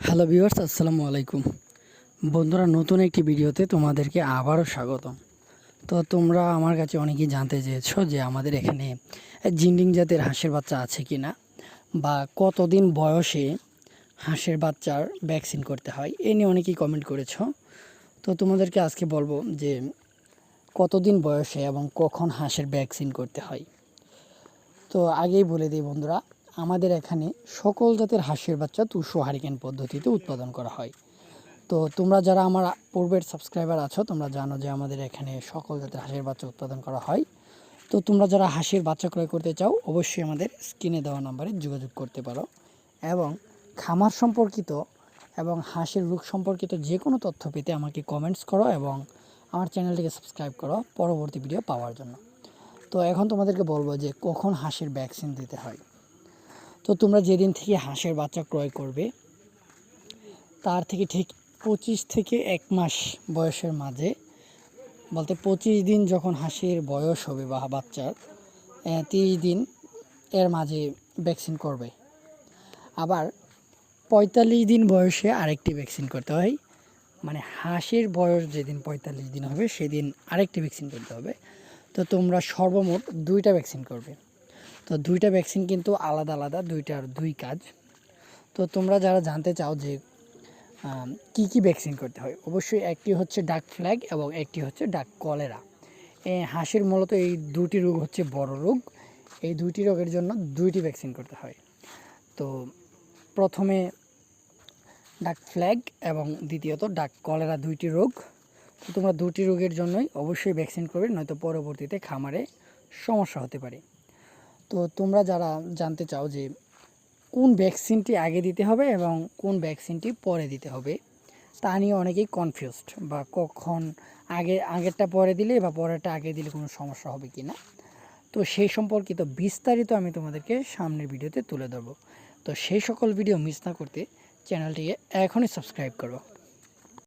Hello viewers আসসালামু আলাইকুম। বন্ধুরা, নতুন একটি ভিডিওতে তোমাদেরকে আবারও স্বাগতম। তো তোমরা আমার কাছে অনেকেই জানতে চেয়েছো যে আমাদের এখানে জিন্ডিং জাতের হাঁসের বাচ্চা আছে কি না বা কতদিন বয়সে হাঁসের বাচ্চার ভ্যাকসিন করতে হয়, এ নিয়ে অনেকেই কমেন্ট করেছ। তো তোমাদেরকে আজকে বলব যে কতদিন বয়সে এবং কখন হাঁসের ভ্যাকসিন করতে হয়। তো আগেই বলে দিই বন্ধুরা আমাদের এখানে সকল জাতের হাঁসের বাচ্চা তুষো হারিকেন পদ্ধতিতে উৎপাদন করা হয়। তো তোমরা যারা আমার পূর্বের সাবস্ক্রাইবার আছো, তোমরা জানো যে আমাদের এখানে সকল জাতের হাঁসের বাচ্চা উৎপাদন করা হয়। তো তোমরা যারা হাঁসের বাচ্চা ক্রয় করতে চাও, অবশ্যই আমাদের স্ক্রিনে দেওয়া নাম্বারে যোগাযোগ করতে পারো। এবং খামার সম্পর্কিত এবং হাঁসের রোগ সম্পর্কিত যে কোনো তথ্য পেতে আমাকে কমেন্টস করো এবং আমার চ্যানেলটিকে সাবস্ক্রাইব করো পরবর্তী ভিডিও পাওয়ার জন্য। তো এখন তোমাদেরকে বলব যে কখন হাঁসের ভ্যাকসিন দিতে হয়। তো তোমরা যেদিন থেকে হাঁসের বাচ্চা ক্রয় করবে, তার থেকে ঠিক পঁচিশ থেকে এক মাস বয়সের মাঝে, বলতে পঁচিশ দিন যখন হাঁসের বয়স হবে বা বাচ্চার তিরিশ দিন এর মাঝে ভ্যাকসিন করবে। আবার পঁয়তাল্লিশ দিন বয়সে আরেকটি ভ্যাকসিন করতে হয় মানে হাঁসের বয়স যেদিন পঁয়তাল্লিশ দিন হবে, সেদিন আরেকটি ভ্যাকসিন করতে হবে। তো তোমরা সর্বমোট দুইটা ভ্যাকসিন করবে। তো দুইটা ভ্যাকসিন কিন্তু আলাদা আলাদা দুইটার দুই কাজ। তো তোমরা যারা জানতে চাও যে কি কি ভ্যাকসিন করতে হয়, অবশ্যই একটি হচ্ছে ডাক ফ্ল্যাগ এবং একটি হচ্ছে ডাক কলেরা হাঁসের মূলত এই দুটি রোগ হচ্ছে বড় রোগ। এই দুইটি রোগের জন্য দুইটি ভ্যাকসিন করতে হয়। তো প্রথমে ডাক ফ্ল্যাগ এবং দ্বিতীয়ত ডাক কলেরা দুইটি রোগ। তো তোমরা দুটি রোগের জন্যই অবশ্যই ভ্যাকসিন করবে, নয়তো পরবর্তীতে খামারে সমস্যা হতে পারে। তো তোমরা যারা জানতে চাও যে কোন ভ্যাকসিনটি আগে দিতে হবে এবং কোন ভ্যাকসিনটি পরে দিতে হবে, তা নিয়ে অনেকেই কনফিউজড বা কখন আগে, আগেরটা পরে দিলে বা পরেরটা আগে দিলে কোনো সমস্যা হবে কি না তো সেই সম্পর্কিত বিস্তারিত আমি তোমাদেরকে সামনের ভিডিওতে তুলে ধরবো। তো সেই সকল ভিডিও মিস না করতে চ্যানেলটিকে এখনই সাবস্ক্রাইব করো।